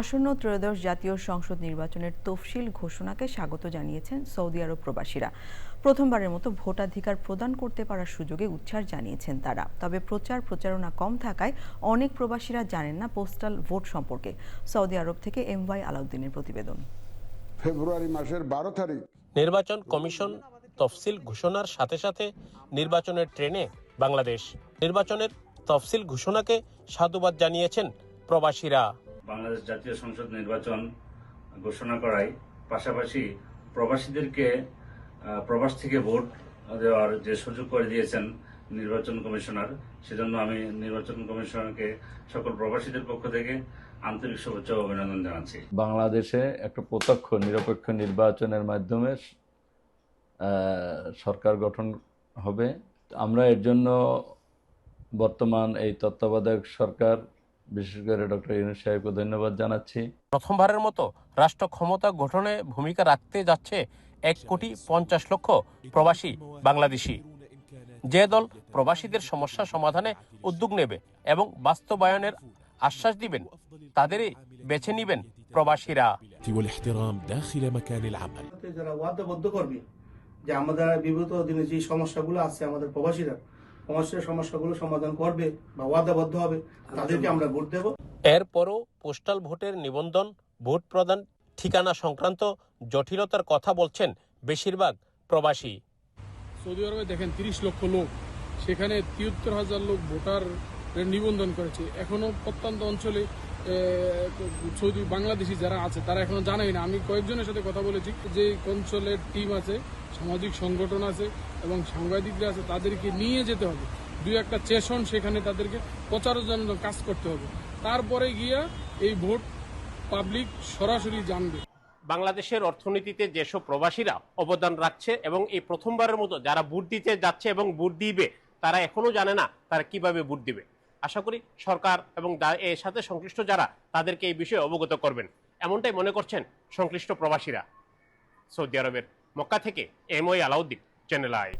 আসন্ন ত্রয়োদশ জাতীয় সংসদ নির্বাচনের তফসিল ঘোষণাকে স্বাগত জানিয়েছেন সৌদি আরব প্রবাসীরা। প্রথমবারের মতো ভোটাধিকার প্রদান করতে পারার সুযোগে উচ্ছ্বাস জানিয়েছেন তারা। তবে প্রচার প্রচারণা কম থাকায় অনেক প্রবাসীরা জানেন না পোস্টাল ভোট সম্পর্কে। সৌদি আরব থেকে এম ওয়াই আলাউদ্দিনের প্রতিবেদন। ফেব্রুয়ারি মাসের বারো তারিখ। নির্বাচন কমিশন তফসিল ঘোষণার সাথে সাথে নির্বাচনের ট্রেনে বাংলাদেশ। নির্বাচনের তফসিল ঘোষণাকে সাধুবাদ জানিয়েছেন প্রবাসীরা। বাংলাদেশ জাতীয় সংসদ নির্বাচন ঘোষণা করায়। পাশাপাশি প্রবাসীদেরকে প্রবাস থেকে ভোট দেওয়ার যে সুযোগ করে দিয়েছেন নির্বাচন কমিশনার, সেজন্য আমি নির্বাচন কমিশনারকে সকল প্রবাসীদের পক্ষ থেকে আন্তরিক শুভেচ্ছা অভিনন্দন জানাচ্ছি। বাংলাদেশে একটা প্রত্যক্ষ, নিরপেক্ষ নির্বাচনের মাধ্যমে সরকার গঠন হবে। আমরা এর জন্য বর্তমান এই তত্ত্বাবধায়ক সরকার বিশেষ করে ডক্টর ইউনুস সাহেবকে ধন্যবাদ জানাচ্ছি। প্রথমবারের মতো রাষ্ট্র ক্ষমতা গঠনে ভূমিকা রাখতে যাচ্ছে এক কোটি পঞ্চাশ লক্ষ প্রবাসী বাংলাদেশি। যে দল প্রবাসীদের সমস্যা সমাধানে উদ্যোগ নেবে এবং বাস্তবায়নের আশ্বাস দিবেন তাদেরই বেছে নিবেন প্রবাসীরা। যে আমাদের বিগত দিনে যে সমস্যাগুলো আছে আমাদের প্রবাসীরা সমস্যাগুলো সমাধান করবে বা ওয়াদাবদ্ধ হবে তাদেরকে আমরা ভোট দেব। এরপরও পোস্টাল ভোটের নিবন্ধন ভোট প্রদান ঠিকানা সংক্রান্ত জটিলতার কথা বলছেন বেশিরভাগ প্রবাসী। সৌদি আরবে দেখেন তিরিশ লক্ষ লোক সেখানে তিয়াত্তর হাজার লোক ভোটার নিবন্ধন করেছে। এখনও প্রত্যন্ত অঞ্চলে সৌদি বাংলাদেশি যারা আছে, তারা এখনও জানাই না। আমি কয়েকজনের সাথে কথা বলেছি যে অঞ্চলের টিম আছে, সামাজিক সংগঠন আছে এবং সাংবাদিকরা আছে, তাদেরকে নিয়ে যেতে হবে। দুই একটা চেশন সেখানে তাদেরকে প্রচারের জন্য কাজ করতে হবে। তারপরে গিয়া এই ভোট পাবলিক সরাসরি জানবে। বাংলাদেশের অর্থনীতিতে যেসব প্রবাসীরা অবদান রাখছে এবং এই প্রথমবারের মতো যারা ভোট দিতে যাচ্ছে এবং ভোট দিবে, তারা এখনও জানে না তারা কীভাবে ভোট দিবে। আশা করি সরকার এবং এর সাথে সংশ্লিষ্ট যারা, তাদেরকে এই বিষয়ে অবগত করবেন। এমনটাই মনে করছেন সংশ্লিষ্ট প্রবাসীরা। সৌদি আরবের মক্কা থেকে এম ওই আলাউদ্দিন চ্যানেল আই